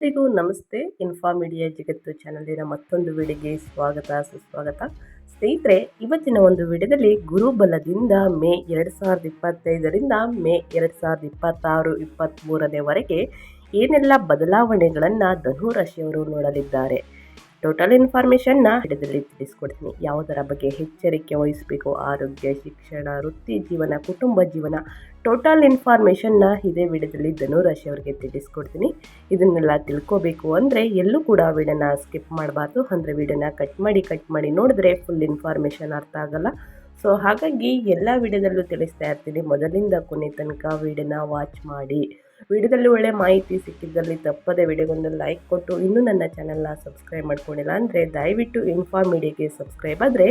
ಎಲ್ಲರಿಗೂ ನಮಸ್ತೆ. Info media ಜಗತ್ತು ಚಾನಲಿನ ಮತ್ತೊಂದು ವಿಡಿಯೋಗೆ ಸ್ವಾಗತ, ಸುಸ್ವಾಗತ. ಸ್ನೇಹಿತರೆ, ಇವತ್ತಿನ ಒಂದು ವಿಡಿಯೋದಲ್ಲಿ ಗುರುಬಲದಿಂದ ಮೇ ಎರಡು ಸಾವಿರದ ಇಪ್ಪತ್ತೈದರಿಂದ ಮೇ ಎರಡು ಸಾವಿರದ ಇಪ್ಪತ್ತಾರು ಇಪ್ಪತ್ತ್ಮೂರನೇವರೆಗೆ ಏನೆಲ್ಲ ಬದಲಾವಣೆಗಳನ್ನು ಧನುರಾಶಿಯವರು ನೋಡಲಿದ್ದಾರೆ. ಟೋಟಲ್ ಇನ್ಫಾರ್ಮೇಷನ್ನ ಹಿಡಿದಲ್ಲಿ ತಿಳಿಸ್ಕೊಡ್ತೀನಿ ಯಾವುದರ ಬಗ್ಗೆ ಎಚ್ಚರಿಕೆ ವಹಿಸಬೇಕು? ಆರೋಗ್ಯ, ಶಿಕ್ಷಣ, ವೃತ್ತಿ ಜೀವನ, ಕುಟುಂಬ ಜೀವನ ಟೋಟಲ್ ಇನ್ಫಾರ್ಮೇಷನ್ನ ಇದೇ ವಿಡಿಯೋದಲ್ಲಿ ಧನುರಾಶಿಯವರಿಗೆ ತಿಳಿಸ್ಕೊಡ್ತೀನಿ. ಇದನ್ನೆಲ್ಲ ತಿಳ್ಕೋಬೇಕು ಅಂದರೆ ಎಲ್ಲೂ ಕೂಡ ವಿಡಿಯೋನ ಸ್ಕಿಪ್ ಮಾಡಬಾರ್ದು. ಅಂದರೆ ವಿಡಿಯೋನ ಕಟ್ ಮಾಡಿ ಕಟ್ ಮಾಡಿ ನೋಡಿದ್ರೆ ಫುಲ್ ಇನ್ಫಾರ್ಮೇಷನ್ ಅರ್ಥ ಆಗಲ್ಲ. ಸೊ ಹಾಗಾಗಿ ಎಲ್ಲ ವಿಡಿಯೋದಲ್ಲೂ ತಿಳಿಸ್ತಾ ಇರ್ತೀನಿ. ಮೊದಲಿಂದ ಕೊನೆ ತನಕ ವಿಡಿಯೋನ ವಾಚ್ ಮಾಡಿ. ವಿಡಿಯೋದಲ್ಲಿ ಒಳ್ಳೆ ಮಾಹಿತಿ ಸಿಕ್ಕಿದ್ದಲ್ಲಿ ತಪ್ಪದೆ ವಿಡಿಯೋಗೊಂದು ಲೈಕ್ ಕೊಟ್ಟು ಇನ್ನೂ ನನ್ನ ಚಾನಲ್ನ ಸಬ್ಸ್ಕ್ರೈಬ್ ಮಾಡ್ಕೊಂಡಿಲ್ಲ ಅಂದರೆ ದಯವಿಟ್ಟು ಇನ್ಫಾ ಮೀಡಿಯಾಗೆ ಸಬ್ಸ್ಕ್ರೈಬ್ ಆದರೆ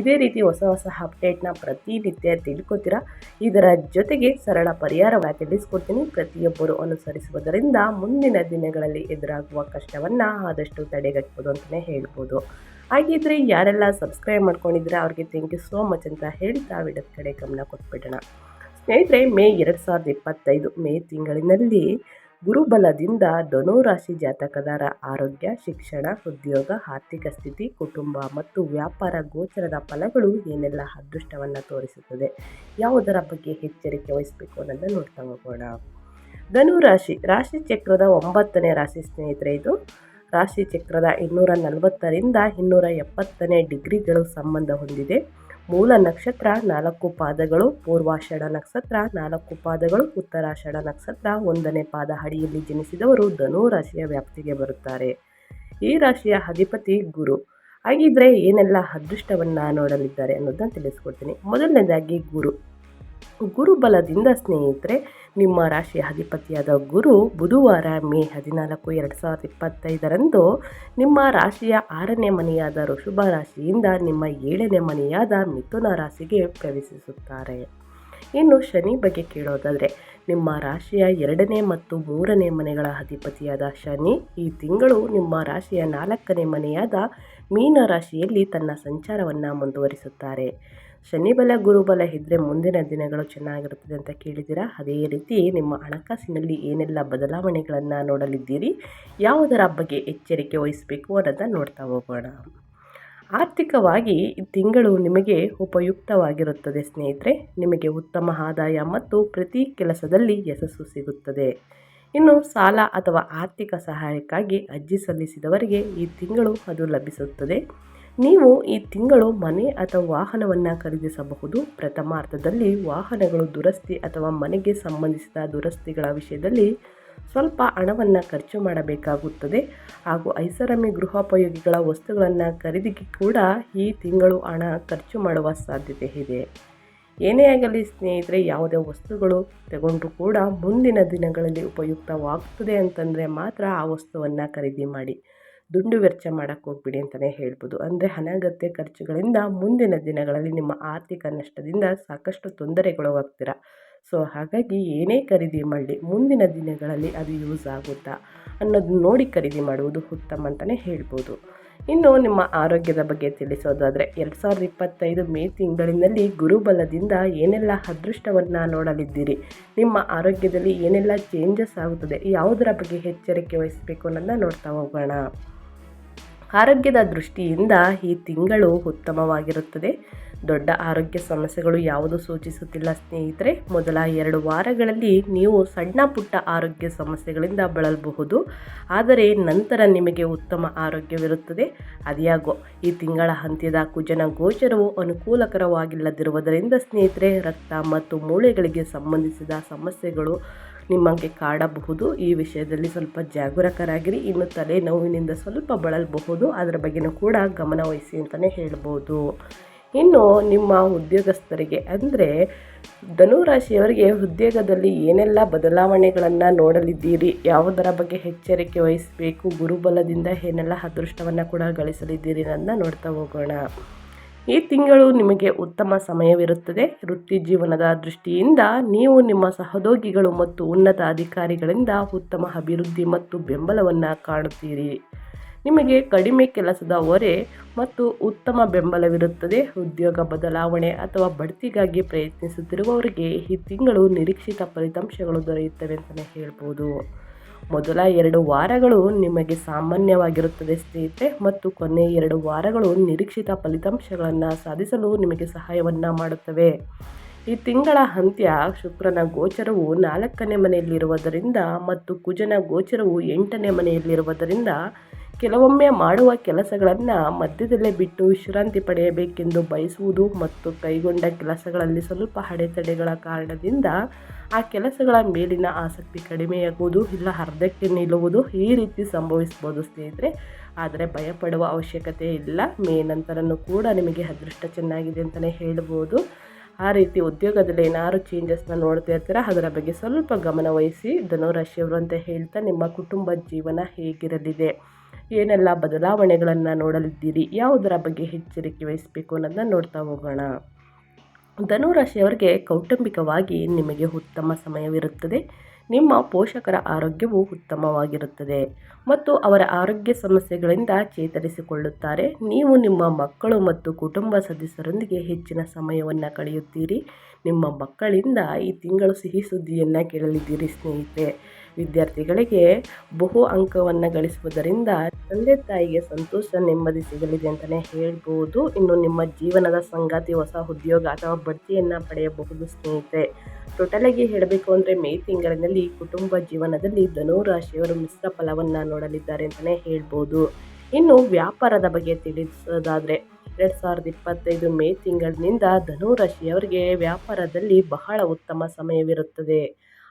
ಇದೇ ರೀತಿ ಹೊಸ ಹೊಸ ಅಪ್ಡೇಟ್ನ ಪ್ರತಿನಿತ್ಯ ತಿಳ್ಕೊತೀರಾ? ಇದರ ಜೊತೆಗೆ ಸರಳ ಪರಿಹಾರವಾಗಿ ತಿಳಿಸ್ಕೊಡ್ತೀನಿ. ಪ್ರತಿಯೊಬ್ಬರು ಅನುಸರಿಸುವುದರಿಂದ ಮುಂದಿನ ದಿನಗಳಲ್ಲಿ ಎದುರಾಗುವ ಕಷ್ಟವನ್ನು ಆದಷ್ಟು ತಡೆಗಟ್ಬೋದು ಅಂತಲೇ ಹೇಳ್ಬೋದು. ಹಾಗಿದ್ರೆ ಯಾರೆಲ್ಲ ಸಬ್ಸ್ಕ್ರೈಬ್ ಮಾಡ್ಕೊಂಡಿದ್ರೆ ಅವ್ರಿಗೆ ಥ್ಯಾಂಕ್ ಯು ಸೋ ಮಚ್ ಅಂತ ಹೇಳ್ತಾ ವಿಡಿಯೋದ ಕಡೆ ಗಮನ ಕೊಟ್ಬಿಡೋಣ. ಸ್ನೇಹಿತರೆ, ಮೇ ಎರಡು ಸಾವಿರದ ಇಪ್ಪತ್ತೈದು ಮೇ ತಿಂಗಳಿನಲ್ಲಿ ಗುರುಬಲದಿಂದ ಧನುರಾಶಿ ಜಾತಕದರ ಆರೋಗ್ಯ, ಶಿಕ್ಷಣ, ಉದ್ಯೋಗ, ಆರ್ಥಿಕ ಸ್ಥಿತಿ, ಕುಟುಂಬ ಮತ್ತು ವ್ಯಾಪಾರ ಗೋಚರದ ಫಲಗಳು ಏನೆಲ್ಲ ಅದೃಷ್ಟವನ್ನು ತೋರಿಸುತ್ತದೆ, ಯಾವುದರ ಬಗ್ಗೆ ಎಚ್ಚರಿಕೆ ವಹಿಸಬೇಕು ಅನ್ನೋದನ್ನು ನೋಡ್ತಾ ಹೋಗೋಣ. ಧನುರಾಶಿ, ರಾಶಿ ಚಕ್ರದ ಒಂಬತ್ತನೇ ರಾಶಿ ಸ್ನೇಹಿತರೆ ಇದು. ರಾಶಿ ಚಕ್ರದ ಇನ್ನೂರ ನಲವತ್ತರಿಂದ ಇನ್ನೂರ ಎಪ್ಪತ್ತನೇ ಡಿಗ್ರಿಗಳು ಸಂಬಂಧ ಹೊಂದಿದೆ. ಮೂಲ ನಕ್ಷತ್ರ, ನಾಲ್ಕು ಪಾದಗಳು, ಪೂರ್ವಾಷಾಢ ನಕ್ಷತ್ರ, ನಾಲ್ಕು ಪಾದಗಳು, ಉತ್ತರಾಷಾಢ ನಕ್ಷತ್ರ, ಒಂದನೇ ಪಾದ ಅಡಿಯಲ್ಲಿ ಜನಿಸಿದವರು ಧನು ರಾಶಿಯ ವ್ಯಾಪ್ತಿಗೆ ಬರುತ್ತಾರೆ. ಈ ರಾಶಿಯ ಅಧಿಪತಿ ಗುರು. ಹಾಗಿದ್ರೆ ಏನೆಲ್ಲ ಅದೃಷ್ಟವನ್ನು ನೋಡಲಿದ್ದಾರೆ ಅನ್ನೋದನ್ನು ತಿಳಿಸ್ಕೊಡ್ತೀನಿ. ಮೊದಲನೇದಾಗಿ ಗುರು. ಗುರುಬಲದಿಂದ ಸ್ನೇಹಿತರೆ, ನಿಮ್ಮ ರಾಶಿಯ ಅಧಿಪತಿಯಾದ ಗುರು ಬುಧವಾರ ಮೇ ಹದಿನಾಲ್ಕು, ಎರಡು ಸಾವಿರದ ಇಪ್ಪತ್ತೈದರಂದು ನಿಮ್ಮ ರಾಶಿಯ ಆರನೇ ಮನೆಯಾದ ಋಷಭ ರಾಶಿಯಿಂದ ನಿಮ್ಮ ಏಳನೇ ಮನೆಯಾದ ಮಿಥುನ ರಾಶಿಗೆ ಪ್ರವೇಶಿಸುತ್ತಾರೆ. ಇನ್ನು ಶನಿ ಬಗ್ಗೆ ಕೇಳೋದಾದರೆ, ನಿಮ್ಮ ರಾಶಿಯ ಎರಡನೇ ಮತ್ತು ಮೂರನೇ ಮನೆಗಳ ಅಧಿಪತಿಯಾದ ಶನಿ ಈ ತಿಂಗಳು ನಿಮ್ಮ ರಾಶಿಯ ನಾಲ್ಕನೇ ಮನೆಯಾದ ಮೀನ ರಾಶಿಯಲ್ಲಿ ತನ್ನ ಸಂಚಾರವನ್ನು ಮುಂದುವರಿಸುತ್ತಾರೆ. ಶನಿಬಲ ಗುರುಬಲ ಇದ್ದರೆ ಮುಂದಿನ ದಿನಗಳು ಚೆನ್ನಾಗಿರುತ್ತದೆ ಅಂತ ಕೇಳಿದ್ದೀರಾ? ಅದೇ ರೀತಿ ನಿಮ್ಮ ಹಣಕಾಸಿನಲ್ಲಿ ಏನೆಲ್ಲ ಬದಲಾವಣೆಗಳನ್ನು ನೋಡಲಿದ್ದೀರಿ? ಯಾವುದರ ಬಗ್ಗೆ ಎಚ್ಚರಿಕೆ ವಹಿಸಬೇಕು ಅನ್ನೋದನ್ನು ನೋಡ್ತಾ ಹೋಗೋಣ. ಆರ್ಥಿಕವಾಗಿ ತಿಂಗಳು ನಿಮಗೆ ಉಪಯುಕ್ತವಾಗಿರುತ್ತದೆ ಸ್ನೇಹಿತರೆ. ನಿಮಗೆ ಉತ್ತಮ ಆದಾಯ ಮತ್ತು ಪ್ರತಿ ಕೆಲಸದಲ್ಲಿ ಯಶಸ್ಸು ಸಿಗುತ್ತದೆ. ಇನ್ನು ಸಾಲ ಅಥವಾ ಆರ್ಥಿಕ ಸಹಾಯಕ್ಕಾಗಿ ಅರ್ಜಿ ಸಲ್ಲಿಸಿದವರಿಗೆ ಈ ತಿಂಗಳು ಅದು ಲಭಿಸುತ್ತದೆ. ನೀವು ಈ ತಿಂಗಳು ಮನೆ ಅಥವಾ ವಾಹನವನ್ನು ಖರೀದಿಸಬಹುದು. ಪ್ರಥಮಾರ್ಥದಲ್ಲಿ ವಾಹನಗಳು ದುರಸ್ತಿ ಅಥವಾ ಮನೆಗೆ ಸಂಬಂಧಿಸಿದ ದುರಸ್ತಿಗಳ ವಿಷಯದಲ್ಲಿ ಸ್ವಲ್ಪ ಹಣವನ್ನು ಖರ್ಚು ಮಾಡಬೇಕಾಗುತ್ತದೆ. ಹಾಗೂ ಐಷಾರಾಮಿ ಗೃಹೋಪಯೋಗಿಗಳ ವಸ್ತುಗಳನ್ನು ಖರೀದಿಗೆ ಕೂಡ ಈ ತಿಂಗಳು ಹಣ ಖರ್ಚು ಮಾಡುವ ಸಾಧ್ಯತೆ ಇದೆ. ಏನೇ ಆಗಲಿ ಸ್ನೇಹಿತರೆ, ಯಾವುದೇ ವಸ್ತುಗಳು ತಗೊಂಡ್ರೂ ಕೂಡ ಮುಂದಿನ ದಿನಗಳಲ್ಲಿ ಉಪಯುಕ್ತವಾಗ್ತದೆ ಅಂತಂದರೆ ಮಾತ್ರ ಆ ವಸ್ತುವನ್ನು ಖರೀದಿ ಮಾಡಿ, ದುಂಡು ವೆಚ್ಚ ಮಾಡೋಕ್ಕೆ ಹೋಗ್ಬಿಡಿ ಅಂತಲೇ ಹೇಳ್ಬೋದು. ಅಂದರೆ ಅನಗತ್ಯ ಖರ್ಚುಗಳಿಂದ ಮುಂದಿನ ದಿನಗಳಲ್ಲಿ ನಿಮ್ಮ ಆರ್ಥಿಕ ನಷ್ಟದಿಂದ ಸಾಕಷ್ಟು ತೊಂದರೆಗೊಳಗಾಗ್ತೀರ? ಸೊ, ಹಾಗಾಗಿ ಏನೇ ಖರೀದಿ ಮಾಡಲಿ, ಮುಂದಿನ ದಿನಗಳಲ್ಲಿ ಅದು ಯೂಸ್ ಆಗುತ್ತಾ ಅನ್ನೋದು ನೋಡಿ ಖರೀದಿ ಮಾಡುವುದು ಉತ್ತಮ ಅಂತಲೇ ಹೇಳ್ಬೋದು. ಇನ್ನು ನಿಮ್ಮ ಆರೋಗ್ಯದ ಬಗ್ಗೆ ತಿಳಿಸೋದಾದರೆ ಎರಡು ಸಾವಿರದ ಇಪ್ಪತ್ತೈದು ಮೇ ತಿಂಗಳಿನಲ್ಲಿ ಗುರುಬಲದಿಂದ ಏನೆಲ್ಲ ಅದೃಷ್ಟವನ್ನು ನೋಡಲಿದ್ದೀರಿ? ನಿಮ್ಮ ಆರೋಗ್ಯದಲ್ಲಿ ಏನೆಲ್ಲ ಚೇಂಜಸ್ ಆಗುತ್ತದೆ? ಯಾವುದರ ಬಗ್ಗೆ ಎಚ್ಚರಿಕೆ ವಹಿಸಬೇಕು ಅನ್ನೋದನ್ನ ನೋಡ್ತಾ ಹೋಗೋಣ. ಆರೋಗ್ಯದ ದೃಷ್ಟಿಯಿಂದ ಈ ತಿಂಗಳು ಉತ್ತಮವಾಗಿರುತ್ತದೆ. ದೊಡ್ಡ ಆರೋಗ್ಯ ಸಮಸ್ಯೆಗಳು ಯಾವುದು ಸೂಚಿಸುತ್ತಿಲ್ಲ ಸ್ನೇಹಿತರೆ. ಮೊದಲ ಎರಡು ವಾರಗಳಲ್ಲಿ ನೀವು ಸಣ್ಣ ಪುಟ್ಟ ಆರೋಗ್ಯ ಸಮಸ್ಯೆಗಳಿಂದ ಬಳಲಬಹುದು. ಆದರೆ ನಂತರ ನಿಮಗೆ ಉತ್ತಮ ಆರೋಗ್ಯವಿರುತ್ತದೆ. ಅದ್ಯಾಗೋ, ಈ ತಿಂಗಳ ಅಂತ್ಯದ ಕುಜನ ಗೋಚರವು ಅನುಕೂಲಕರವಾಗಿಲ್ಲದಿರುವುದರಿಂದ ಸ್ನೇಹಿತರೆ, ರಕ್ತ ಮತ್ತು ಮೂಳೆಗಳಿಗೆ ಸಂಬಂಧಿಸಿದ ಸಮಸ್ಯೆಗಳು ನಿಮಗೆ ಕಾಡಬಹುದು. ಈ ವಿಷಯದಲ್ಲಿ ಸ್ವಲ್ಪ ಜಾಗರೂಕರಾಗಿರಿ. ಇನ್ನು ತಲೆನೋವಿನಿಂದ ಸ್ವಲ್ಪ ಬಳಲಬಹುದು. ಅದರ ಬಗ್ಗೆನೂ ಕೂಡ ಗಮನವಹಿಸಿ ಅಂತಲೇ ಹೇಳ್ಬೋದು. ಇನ್ನು ನಿಮ್ಮ ಉದ್ಯೋಗಸ್ಥರಿಗೆ ಅಂದರೆ ಧನುರಾಶಿಯವರಿಗೆ ಉದ್ಯೋಗದಲ್ಲಿ ಏನೆಲ್ಲ ಬದಲಾವಣೆಗಳನ್ನು ನೋಡಲಿದ್ದೀರಿ? ಯಾವುದರ ಬಗ್ಗೆ ಎಚ್ಚರಿಕೆ ವಹಿಸಬೇಕು? ಗುರುಬಲದಿಂದ ಏನೆಲ್ಲ ಅದೃಷ್ಟವನ್ನು ಕೂಡ ಗಳಿಸಲಿದ್ದೀರಿ ಅನ್ನೋದನ್ನ ನೋಡ್ತಾ ಹೋಗೋಣ. ಈ ತಿಂಗಳು ನಿಮಗೆ ಉತ್ತಮ ಸಮಯವಿರುತ್ತದೆ. ವೃತ್ತಿ ಜೀವನದ ದೃಷ್ಟಿಯಿಂದ ನೀವು ನಿಮ್ಮ ಸಹೋದ್ಯೋಗಿಗಳು ಮತ್ತು ಉನ್ನತ ಅಧಿಕಾರಿಗಳಿಂದ ಉತ್ತಮ ಅಭಿವೃದ್ಧಿ ಮತ್ತು ಬೆಂಬಲವನ್ನು ಕಾಣುತ್ತೀರಿ. ನಿಮಗೆ ಕಡಿಮೆ ಕೆಲಸದ ಹೊರೆ ಮತ್ತು ಉತ್ತಮ ಬೆಂಬಲವಿರುತ್ತದೆ. ಉದ್ಯೋಗ ಬದಲಾವಣೆ ಅಥವಾ ಬಡ್ತಿಗಾಗಿ ಪ್ರಯತ್ನಿಸುತ್ತಿರುವವರಿಗೆ ಈ ತಿಂಗಳು ನಿರೀಕ್ಷಿತ ಫಲಿತಾಂಶಗಳು ದೊರೆಯುತ್ತವೆ ಅಂತಲೇ ಹೇಳ್ಬೋದು. ಮೊದಲ ಎರಡು ವಾರಗಳು ನಿಮಗೆ ಸಾಮಾನ್ಯವಾಗಿರುತ್ತದೆ ಸ್ನೇಹಿತರೆ, ಮತ್ತು ಕೊನೆ ಎರಡು ವಾರಗಳು ನಿರೀಕ್ಷಿತ ಫಲಿತಾಂಶಗಳನ್ನು ಸಾಧಿಸಲು ನಿಮಗೆ ಸಹಾಯವನ್ನು ಮಾಡುತ್ತವೆ. ಈ ತಿಂಗಳ ಅಂತ್ಯ ಶುಕ್ರನ ಗೋಚರವು ನಾಲ್ಕನೇ ಮನೆಯಲ್ಲಿರುವುದರಿಂದ ಮತ್ತು ಕುಜನ ಗೋಚರವು ಎಂಟನೇ ಮನೆಯಲ್ಲಿರುವುದರಿಂದ ಕೆಲವೊಮ್ಮೆ ಮಾಡುವ ಕೆಲಸಗಳನ್ನು ಮಧ್ಯದಲ್ಲೇ ಬಿಟ್ಟು ವಿಶ್ರಾಂತಿ ಪಡೆಯಬೇಕೆಂದು ಬಯಸುವುದು ಮತ್ತು ಕೈಗೊಂಡ ಕೆಲಸಗಳಲ್ಲಿ ಸ್ವಲ್ಪ ಅಡೆತಡೆಗಳ ಕಾರಣದಿಂದ ಆ ಕೆಲಸಗಳ ಮೇಲಿನ ಆಸಕ್ತಿ ಕಡಿಮೆಯಾಗುವುದು, ಇಲ್ಲ ಅರ್ಧಕ್ಕೆ ನಿಲ್ಲುವುದು ಈ ರೀತಿ ಸಂಭವಿಸ್ಬೋದು ಸ್ನೇಹಿತರೆ. ಆದರೆ ಭಯಪಡುವ ಅವಶ್ಯಕತೆ ಇಲ್ಲ. ಮೇ ನಂತರನೂ ಕೂಡ ನಿಮಗೆ ಅದೃಷ್ಟ ಚೆನ್ನಾಗಿದೆ ಅಂತಲೇ ಹೇಳ್ಬೋದು. ಆ ರೀತಿ ಉದ್ಯೋಗದಲ್ಲಿ ಏನಾದ್ರು ಚೇಂಜಸ್ನ ನೋಡ್ತಾ ಇರ್ತೀರ, ಅದರ ಬಗ್ಗೆ ಸ್ವಲ್ಪ ಗಮನವಹಿಸಿ. ಧನುರಾಶಿಯವರು ಅಂತ ಹೇಳ್ತಾ, ನಿಮ್ಮ ಕುಟುಂಬ ಜೀವನ ಹೇಗಿರಲಿದೆ? ಏನೆಲ್ಲ ಬದಲಾವಣೆಗಳನ್ನು ನೋಡಲಿದ್ದೀರಿ? ಯಾವುದರ ಬಗ್ಗೆ ಎಚ್ಚರಿಕೆ ವಹಿಸಬೇಕು ಅನ್ನೋದನ್ನ ನೋಡ್ತಾ ಹೋಗೋಣ. ಧನುರಾಶಿಯವರಿಗೆ ಕೌಟುಂಬಿಕವಾಗಿ ನಿಮಗೆ ಉತ್ತಮ ಸಮಯವಿರುತ್ತದೆ. ನಿಮ್ಮ ಪೋಷಕರ ಆರೋಗ್ಯವು ಉತ್ತಮವಾಗಿರುತ್ತದೆ ಮತ್ತು ಅವರ ಆರೋಗ್ಯ ಸಮಸ್ಯೆಗಳಿಂದ ಚೇತರಿಸಿಕೊಳ್ಳುತ್ತಾರೆ. ನೀವು ನಿಮ್ಮ ಮಕ್ಕಳು ಮತ್ತು ಕುಟುಂಬ ಸದಸ್ಯರೊಂದಿಗೆ ಹೆಚ್ಚಿನ ಸಮಯವನ್ನು ಕಳೆಯುತ್ತೀರಿ. ನಿಮ್ಮ ಮಕ್ಕಳಿಂದ ಈ ತಿಂಗಳು ಸಿಹಿ ಸುದ್ದಿಯನ್ನು ಕೇಳಲಿದ್ದೀರಿ ಸ್ನೇಹಿತರೆ. ವಿದ್ಯಾರ್ಥಿಗಳಿಗೆ ಬಹು ಅಂಕವನ್ನು ಗಳಿಸುವುದರಿಂದ ತಂದೆ ತಾಯಿಗೆ ಸಂತೋಷ, ನೆಮ್ಮದಿ ಸಿಗಲಿದೆ ಅಂತಲೇ ಹೇಳ್ಬೋದು. ಇನ್ನು ನಿಮ್ಮ ಜೀವನದ ಸಂಗಾತಿ, ಹೊಸ ಉದ್ಯೋಗ ಅಥವಾ ಬಡ್ತಿಯನ್ನು ಪಡೆಯಬಹುದು ಸ್ನೇಹಿತರೆ. ಟೋಟಲಾಗಿ ಹೇಳಬೇಕು ಅಂದರೆ ಮೇ ತಿಂಗಳಿನಲ್ಲಿ ಕುಟುಂಬ ಜೀವನದಲ್ಲಿ ಧನುರಾಶಿಯವರು ಮಿಶ್ರ ಫಲವನ್ನು ನೋಡಲಿದ್ದಾರೆ ಅಂತಲೇ ಹೇಳ್ಬೋದು. ಇನ್ನು ವ್ಯಾಪಾರದ ಬಗ್ಗೆ ತಿಳಿಸೋದಾದರೆ, ಎರಡು ಸಾವಿರದ ಇಪ್ಪತ್ತೈದು ಮೇ ತಿಂಗಳಿನಿಂದ ಧನುರಾಶಿಯವರಿಗೆ ವ್ಯಾಪಾರದಲ್ಲಿ ಬಹಳ ಉತ್ತಮ ಸಮಯವಿರುತ್ತದೆ.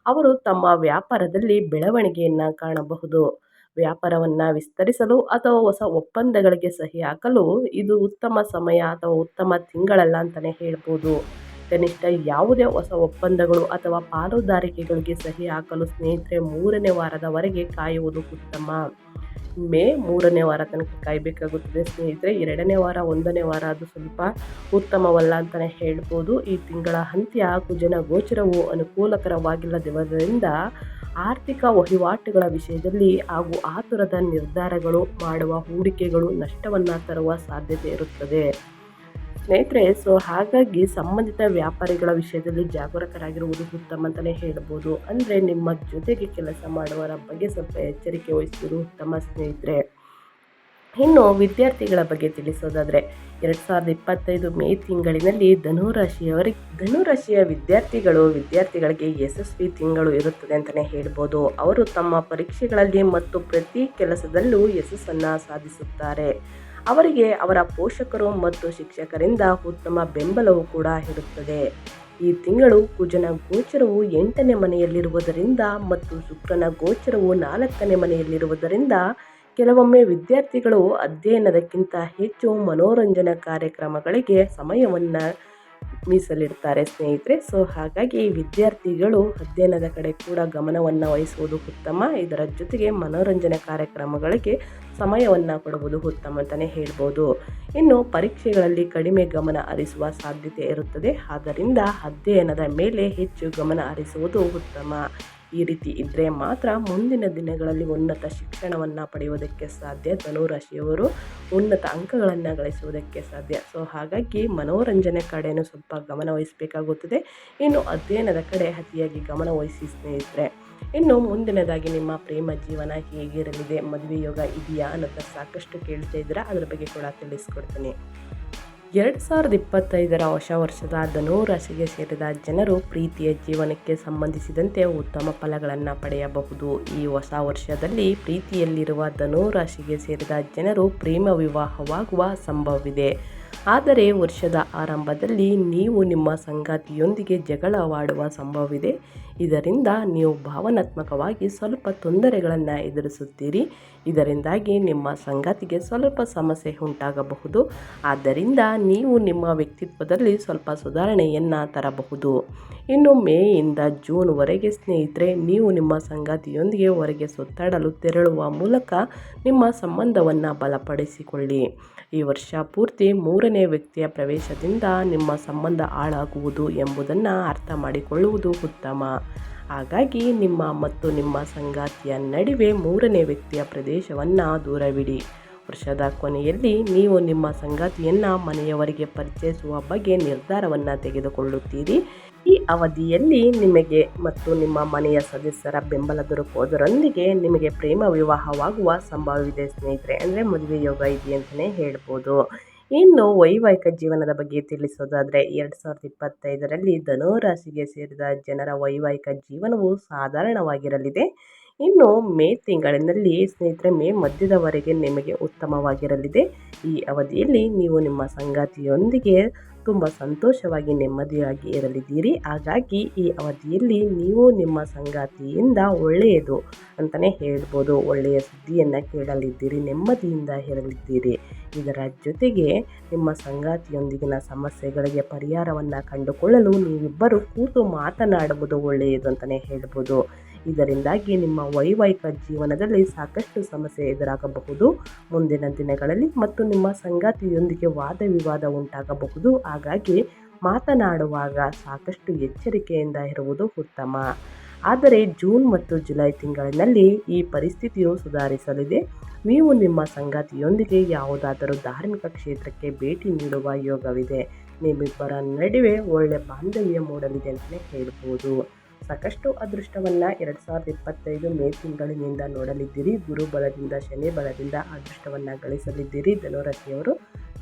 ಅವರು ತಮ್ಮ ವ್ಯಾಪಾರದಲ್ಲಿ ಬೆಳವಣಿಗೆಯನ್ನು ಕಾಣಬಹುದು. ವ್ಯಾಪಾರವನ್ನು ವಿಸ್ತರಿಸಲು ಅಥವಾ ಹೊಸ ಒಪ್ಪಂದಗಳಿಗೆ ಸಹಿ ಹಾಕಲು ಇದು ಉತ್ತಮ ಸಮಯ ಅಥವಾ ಉತ್ತಮ ತಿಂಗಳಲ್ಲ ಅಂತಲೇ ಹೇಳ್ಬೋದು. ಕನಿಷ್ಠ ಯಾವುದೇ ಹೊಸ ಒಪ್ಪಂದಗಳು ಅಥವಾ ಪಾಲುದಾರಿಕೆಗಳಿಗೆ ಸಹಿ ಹಾಕಲು ಸ್ನೇಹಿತರೆ ಮೂರನೇ ವಾರದವರೆಗೆ ಕಾಯುವುದು ಉತ್ತಮ. ಮೇ ಮೂರನೇ ವಾರ ತನಕ ಕಾಯಬೇಕಾಗುತ್ತದೆ. ಸ್ನೇಹಿತರೆ, ಎರಡನೇ ವಾರ, ಒಂದನೇ ವಾರ ಅದು ಸ್ವಲ್ಪ ಉತ್ತಮವಲ್ಲ ಅಂತಲೇ ಹೇಳ್ಬೋದು. ಈ ತಿಂಗಳ ಅಂತ್ಯ ಕುಜನ ಗೋಚರವು ಅನುಕೂಲಕರವಾಗಿಲ್ಲದಿರುವುದರಿಂದ ಆರ್ಥಿಕ ವಹಿವಾಟುಗಳ ವಿಷಯದಲ್ಲಿ ಹಾಗೂ ಆತುರದ ನಿರ್ಧಾರಗಳು ಮಾಡುವ ಹೂಡಿಕೆಗಳು ನಷ್ಟವನ್ನು ತರುವ ಸಾಧ್ಯತೆ ಇರುತ್ತದೆ. ಸ್ನೇಹಿತರೆ, ಸೊ ಹಾಗಾಗಿ ಸಂಬಂಧಿತ ವ್ಯಾಪಾರಿಗಳ ವಿಷಯದಲ್ಲಿ ಜಾಗರೂಕರಾಗಿರುವುದು ಉತ್ತಮ ಅಂತಲೇ ಹೇಳ್ಬೋದು. ಅಂದರೆ ನಿಮ್ಮ ಜೊತೆಗೆ ಕೆಲಸ ಮಾಡುವವರ ಬಗ್ಗೆ ಸ್ವಲ್ಪ ಎಚ್ಚರಿಕೆ ವಹಿಸುವುದು ಉತ್ತಮ ಸ್ನೇಹಿತರೆ. ಇನ್ನು ವಿದ್ಯಾರ್ಥಿಗಳ ಬಗ್ಗೆ ತಿಳಿಸೋದಾದರೆ, ಎರಡು ಸಾವಿರದ ಇಪ್ಪತ್ತೈದು ಮೇ ತಿಂಗಳಿನಲ್ಲಿ ಧನುರಾಶಿಯವರಿಗೆ ಧನುರಾಶಿಯ ವಿದ್ಯಾರ್ಥಿಗಳು ವಿದ್ಯಾರ್ಥಿಗಳಿಗೆ ಯಶಸ್ವಿ ತಿಂಗಳು ಇರುತ್ತದೆ ಅಂತಲೇ ಹೇಳ್ಬೋದು. ಅವರು ತಮ್ಮ ಪರೀಕ್ಷೆಗಳಲ್ಲಿ ಮತ್ತು ಪ್ರತಿ ಕೆಲಸದಲ್ಲೂ ಯಶಸ್ಸನ್ನು ಸಾಧಿಸುತ್ತಾರೆ. ಅವರಿಗೆ ಅವರ ಪೋಷಕರು ಮತ್ತು ಶಿಕ್ಷಕರಿಂದ ಉತ್ತಮ ಬೆಂಬಲವೂ ಕೂಡ ಇರುತ್ತದೆ. ಈ ತಿಂಗಳು ಕುಜನ ಗೋಚರವು ಎಂಟನೇ ಮನೆಯಲ್ಲಿರುವುದರಿಂದ ಮತ್ತು ಶುಕ್ರನ ಗೋಚರವು ನಾಲ್ಕನೇ ಮನೆಯಲ್ಲಿರುವುದರಿಂದ ಕೆಲವೊಮ್ಮೆ ವಿದ್ಯಾರ್ಥಿಗಳು ಅಧ್ಯಯನದಕ್ಕಿಂತ ಹೆಚ್ಚು ಮನೋರಂಜನಾ ಕಾರ್ಯಕ್ರಮಗಳಿಗೆ ಸಮಯವನ್ನು ಮೀಸಲಿಡ್ತಾರೆ ಸ್ನೇಹಿತರೆ. ಸೊ ಹಾಗಾಗಿ ವಿದ್ಯಾರ್ಥಿಗಳು ಅಧ್ಯಯನದ ಕಡೆ ಕೂಡ ಗಮನವನ್ನು ವಹಿಸುವುದು ಉತ್ತಮ. ಇದರ ಜೊತೆಗೆ ಮನೋರಂಜನೆ ಕಾರ್ಯಕ್ರಮಗಳಿಗೆ ಸಮಯವನ್ನು ಕೊಡುವುದು ಉತ್ತಮ ಅಂತಲೇ ಹೇಳ್ಬೋದು. ಇನ್ನು ಪರೀಕ್ಷೆಗಳಲ್ಲಿ ಕಡಿಮೆ ಗಮನ ಹರಿಸುವ ಸಾಧ್ಯತೆ ಇರುತ್ತದೆ. ಆದ್ದರಿಂದ ಅಧ್ಯಯನದ ಮೇಲೆ ಹೆಚ್ಚು ಗಮನ ಹರಿಸುವುದು ಉತ್ತಮ. ಈ ರೀತಿ ಇದ್ದರೆ ಮಾತ್ರ ಮುಂದಿನ ದಿನಗಳಲ್ಲಿ ಉನ್ನತ ಶಿಕ್ಷಣವನ್ನು ಪಡೆಯುವುದಕ್ಕೆ ಸಾಧ್ಯ. ಧನುರಾಶಿಯವರು ಉನ್ನತ ಅಂಕಗಳನ್ನು ಗಳಿಸುವುದಕ್ಕೆ ಸಾಧ್ಯ. ಸೊ ಹಾಗಾಗಿ ಮನೋರಂಜನೆ ಕಡೆಯೂ ಸ್ವಲ್ಪ ಗಮನವಹಿಸಬೇಕಾಗುತ್ತದೆ ಇನ್ನು ಅಧ್ಯಯನದ ಕಡೆ ಅತಿಯಾಗಿ ಗಮನ ವಹಿಸಿ ಸ್ನೇಹಿತರೆ. ಇನ್ನು ಮುಂದಿನದಾಗಿ ನಿಮ್ಮ ಪ್ರೇಮ ಜೀವನ ಹೇಗಿರಲಿದೆ? ಮದುವೆ ಯೋಗ ಇದೆಯಾ ಅನ್ನೋದನ್ನ ಸಾಕಷ್ಟು ಕೇಳ್ತಾ ಇದ್ದೀರಾ? ಅದರ ಬಗ್ಗೆ ಕೂಡ ತಿಳಿಸ್ಕೊಡ್ತೀನಿ. ಎರಡು ಸಾವಿರದ ಇಪ್ಪತ್ತೈದರ ಹೊಸ ವರ್ಷದ ಧನುರಾಶಿಗೆ ಸೇರಿದ ಜನರು ಪ್ರೀತಿಯ ಜೀವನಕ್ಕೆ ಸಂಬಂಧಿಸಿದಂತೆ ಉತ್ತಮ ಫಲಗಳನ್ನು ಪಡೆಯಬಹುದು. ಈ ಹೊಸ ವರ್ಷದಲ್ಲಿ ಪ್ರೀತಿಯಲ್ಲಿರುವ ಧನುರಾಶಿಗೆ ಸೇರಿದ ಜನರು ಪ್ರೇಮ ವಿವಾಹವಾಗುವ ಸಂಭವವಿದೆ. ಆದರೆ ವರ್ಷದ ಆರಂಭದಲ್ಲಿ ನೀವು ನಿಮ್ಮ ಸಂಗಾತಿಯೊಂದಿಗೆ ಜಗಳವಾಡುವ ಸಂಭವವಿದೆ. ಇದರಿಂದ ನೀವು ಭಾವನಾತ್ಮಕವಾಗಿ ಸ್ವಲ್ಪ ತೊಂದರೆಗಳನ್ನು ಎದುರಿಸುತ್ತೀರಿ. ಇದರಿಂದಾಗಿ ನಿಮ್ಮ ಸಂಗಾತಿಗೆ ಸ್ವಲ್ಪ ಸಮಸ್ಯೆ ಉಂಟಾಗಬಹುದು. ಆದ್ದರಿಂದ ನೀವು ನಿಮ್ಮ ವ್ಯಕ್ತಿತ್ವದಲ್ಲಿ ಸ್ವಲ್ಪ ಸುಧಾರಣೆಯನ್ನು ತರಬಹುದು. ಇನ್ನು ಮೇಯಿಂದ ಜೂನ್ವರೆಗೆ ಸ್ನೇಹಿತರೆ, ನೀವು ನಿಮ್ಮ ಸಂಗಾತಿಯೊಂದಿಗೆ ಹೊರಗೆ ಸುತ್ತಾಡಲು ತೆರಳುವ ಮೂಲಕ ನಿಮ್ಮ ಸಂಬಂಧವನ್ನು ಬಲಪಡಿಸಿಕೊಳ್ಳಿ. ಈ ವರ್ಷ ಪೂರ್ತಿ ಮೂರನೇ ವ್ಯಕ್ತಿಯ ಪ್ರವೇಶದಿಂದ ನಿಮ್ಮ ಸಂಬಂಧ ಹಾಳಾಗುವುದು ಎಂಬುದನ್ನು ಅರ್ಥ ಮಾಡಿಕೊಳ್ಳುವುದು ಉತ್ತಮ. ಹಾಗಾಗಿ ನಿಮ್ಮ ಮತ್ತು ನಿಮ್ಮ ಸಂಗಾತಿಯ ನಡುವೆ ಮೂರನೇ ವ್ಯಕ್ತಿಯ ಪ್ರದೇಶವನ್ನು ದೂರವಿಡಿ. ವರ್ಷದ ಕೊನೆಯಲ್ಲಿ ನೀವು ನಿಮ್ಮ ಸಂಗಾತಿಯನ್ನು ಮನೆಯವರಿಗೆ ಪರಿಚಯಿಸುವ ಬಗ್ಗೆ ನಿರ್ಧಾರವನ್ನು ತೆಗೆದುಕೊಳ್ಳುತ್ತೀರಿ. ಈ ಅವಧಿಯಲ್ಲಿ ನಿಮಗೆ ಮತ್ತು ನಿಮ್ಮ ಮನೆಯ ಸದಸ್ಯರ ಬೆಂಬಲ ದೊರಕುವುದರೊಂದಿಗೆ ನಿಮಗೆ ಪ್ರೇಮ ವಿವಾಹವಾಗುವ ಸಂಭವವಿದೆ, ಸ್ನೇಹಿತರೆ. ಅಂದರೆ ಮದುವೆ ಯೋಗ ಇದೆ ಅಂತಲೇ ಹೇಳ್ಬೋದು. ಇನ್ನು ವೈವಾಹಿಕ ಜೀವನದ ಬಗ್ಗೆ ತಿಳಿಸೋದಾದರೆ, ಎರಡು ಸಾವಿರದ ಇಪ್ಪತ್ತೈದರಲ್ಲಿ ಧನುರಾಶಿಗೆ ಸೇರಿದ ಜನರ ವೈವಾಹಿಕ ಜೀವನವು ಸಾಧಾರಣವಾಗಿರಲಿದೆ. ಇನ್ನು ಮೇ ತಿಂಗಳಿನಲ್ಲಿ, ಸ್ನೇಹಿತರೆ, ಮೇ ಮಧ್ಯದವರೆಗೆ ನಿಮಗೆ ಉತ್ತಮವಾಗಿರಲಿದೆ. ಈ ಅವಧಿಯಲ್ಲಿ ನೀವು ನಿಮ್ಮ ಸಂಗಾತಿಯೊಂದಿಗೆ ತುಂಬ ಸಂತೋಷವಾಗಿ ನೆಮ್ಮದಿಯಾಗಿ ಇರಲಿದ್ದೀರಿ. ಹಾಗಾಗಿ ಈ ಅವಧಿಯಲ್ಲಿ ನೀವು ನಿಮ್ಮ ಸಂಗಾತಿಯಿಂದ ಒಳ್ಳೆಯದು ಅಂತಲೇ ಹೇಳ್ಬೋದು. ಒಳ್ಳೆಯ ಸುದ್ದಿಯನ್ನು ಕೇಳಲಿದ್ದೀರಿ, ನೆಮ್ಮದಿಯಿಂದ ಇರಲಿದ್ದೀರಿ. ಇದರ ಜೊತೆಗೆ ನಿಮ್ಮ ಸಂಗಾತಿಯೊಂದಿಗಿನ ಸಮಸ್ಯೆಗಳಿಗೆ ಪರಿಹಾರವನ್ನು ಕಂಡುಕೊಳ್ಳಲು ನೀವಿಬ್ಬರು ಕೂತು ಮಾತನಾಡುವುದು ಒಳ್ಳೆಯದು ಅಂತಲೇ ಹೇಳ್ಬೋದು. ಇದರಿಂದಾಗಿ ನಿಮ್ಮ ವೈವಾಹಿಕ ಜೀವನದಲ್ಲಿ ಸಾಕಷ್ಟು ಸಮಸ್ಯೆ ಎದುರಾಗಬಹುದು. ಮುಂದಿನ ದಿನಗಳಲ್ಲಿ ಮತ್ತು ನಿಮ್ಮ ಸಂಗಾತಿಯೊಂದಿಗೆ ವಾದ ವಿವಾದ ಉಂಟಾಗಬಹುದು. ಹಾಗಾಗಿ ಮಾತನಾಡುವಾಗ ಸಾಕಷ್ಟು ಎಚ್ಚರಿಕೆಯಿಂದ ಇರುವುದು ಉತ್ತಮ. ಆದರೆ ಜೂನ್ ಮತ್ತು ಜುಲೈ ತಿಂಗಳಿನಲ್ಲಿ ಈ ಪರಿಸ್ಥಿತಿಯು ಸುಧಾರಿಸಲಿದೆ. ನೀವು ನಿಮ್ಮ ಸಂಗಾತಿಯೊಂದಿಗೆ ಯಾವುದಾದರೂ ಧಾರ್ಮಿಕ ಕ್ಷೇತ್ರಕ್ಕೆ ಭೇಟಿ ನೀಡುವ ಯೋಗವಿದೆ. ನಿಮ್ಮಿಬ್ಬರ ನಡುವೆ ಒಳ್ಳೆಯ ಬಾಂಧವ್ಯ ಮೂಡಲಿದೆ ಅಂತಲೇ ಹೇಳ್ಬೋದು. ಸಾಕಷ್ಟು ಅದೃಷ್ಟವನ್ನು ಎರಡು ಸಾವಿರದ ಇಪ್ಪತ್ತೈದು ಮೇ ತಿಂಗಳಿನಿಂದ ನೋಡಲಿದ್ದೀರಿ. ಗುರು ಬಲದಿಂದ, ಶನಿ ಬಲದಿಂದ ಅದೃಷ್ಟವನ್ನು ಗಳಿಸಲಿದ್ದೀರಿ. ಧನುರಾಶಿಯವರು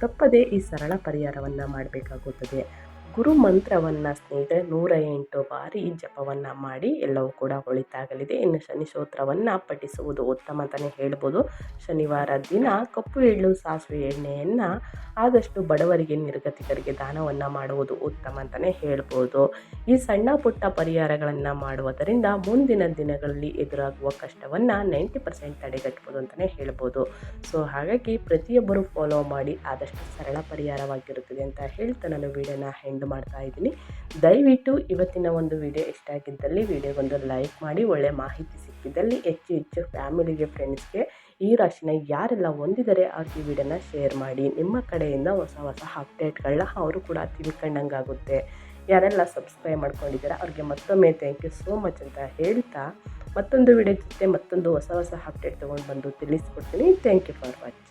ತಪ್ಪದೇ ಈ ಸರಳ ಪರಿಹಾರವನ್ನು ಮಾಡಬೇಕಾಗುತ್ತದೆ. ಗುರು ಮಂತ್ರವನ್ನು ಸ್ನೇಹಿತರೆ ನೂರ ಎಂಟು ಬಾರಿ ಜಪವನ್ನು ಮಾಡಿ ಎಲ್ಲವೂ ಕೂಡ ಒಳಿತಾಗಲಿದೆ. ಇನ್ನು ಶನಿ ಸ್ತೋತ್ರವನ್ನು ಪಠಿಸುವುದು ಉತ್ತಮ ಅಂತಲೇ ಹೇಳ್ಬೋದು. ಶನಿವಾರ ದಿನ ಕಪ್ಪು ಎಳ್ಳು ಸಾಸಿವೆ ಎಣ್ಣೆಯನ್ನು ಆದಷ್ಟು ಬಡವರಿಗೆ, ನಿರ್ಗತಿಕರಿಗೆ ದಾನವನ್ನು ಮಾಡುವುದು ಉತ್ತಮ ಅಂತಲೇ ಹೇಳ್ಬೋದು. ಈ ಸಣ್ಣ ಪುಟ್ಟ ಪರಿಹಾರಗಳನ್ನು ಮಾಡುವುದರಿಂದ ಮುಂದಿನ ದಿನಗಳಲ್ಲಿ ಎದುರಾಗುವ ಕಷ್ಟವನ್ನು ನೈಂಟಿ ಪರ್ಸೆಂಟ್ ತಡೆಗಟ್ಬೋದು ಅಂತಲೇ ಹೇಳ್ಬೋದು. ಸೊ ಹಾಗಾಗಿ ಪ್ರತಿಯೊಬ್ಬರು ಫಾಲೋ ಮಾಡಿ ಆದಷ್ಟು ಸರಳ ಪರಿಹಾರವಾಗಿರುತ್ತದೆ ಅಂತ ಹೇಳ್ತಾ ನಾನು ವೀಡಿಯೋನ ಮಾಡ್ತಾ ಇದ್ದೀನಿ. ದಯವಿಟ್ಟು ಇವತ್ತಿನ ಒಂದು ವಿಡಿಯೋ ಇಷ್ಟ ಆಗಿದ್ದಲ್ಲಿ ವಿಡಿಯೋಗೊಂದು ಲೈಕ್ ಮಾಡಿ, ಒಳ್ಳೆ ಮಾಹಿತಿ ಸಿಕ್ಕಿದ್ದಲ್ಲಿ ಹೆಚ್ಚು ಹೆಚ್ಚು ಫ್ಯಾಮಿಲಿಗೆ ಫ್ರೆಂಡ್ಸ್ಗೆ ಈ ರಾಶಿನ ಯಾರೆಲ್ಲ ಹೊಂದಿದರೆ ಅವ್ರಿಗೆ ವಿಡಿಯೋನ ಶೇರ್ ಮಾಡಿ. ನಿಮ್ಮ ಕಡೆಯಿಂದ ಹೊಸ ಹೊಸ ಅಪ್ಡೇಟ್ಗಳನ್ನ ಅವರು ಕೂಡ ತಿಳ್ಕೊಂಡಂಗಾಗುತ್ತೆ. ಯಾರೆಲ್ಲ ಸಬ್ಸ್ಕ್ರೈಬ್ ಮಾಡ್ಕೊಂಡಿದ್ದಾರೆ ಅವ್ರಿಗೆ ಮತ್ತೊಮ್ಮೆ ಥ್ಯಾಂಕ್ ಯು ಸೋ ಮಚ್ ಅಂತ ಹೇಳ್ತಾ ಮತ್ತೊಂದು ವಿಡಿಯೋ ಜೊತೆ ಮತ್ತೊಂದು ಹೊಸ ಹೊಸ ಅಪ್ಡೇಟ್ ತೊಗೊಂಡು ಬಂದು ತಿಳಿಸ್ಕೊಡ್ತೀನಿ. Thank you for watching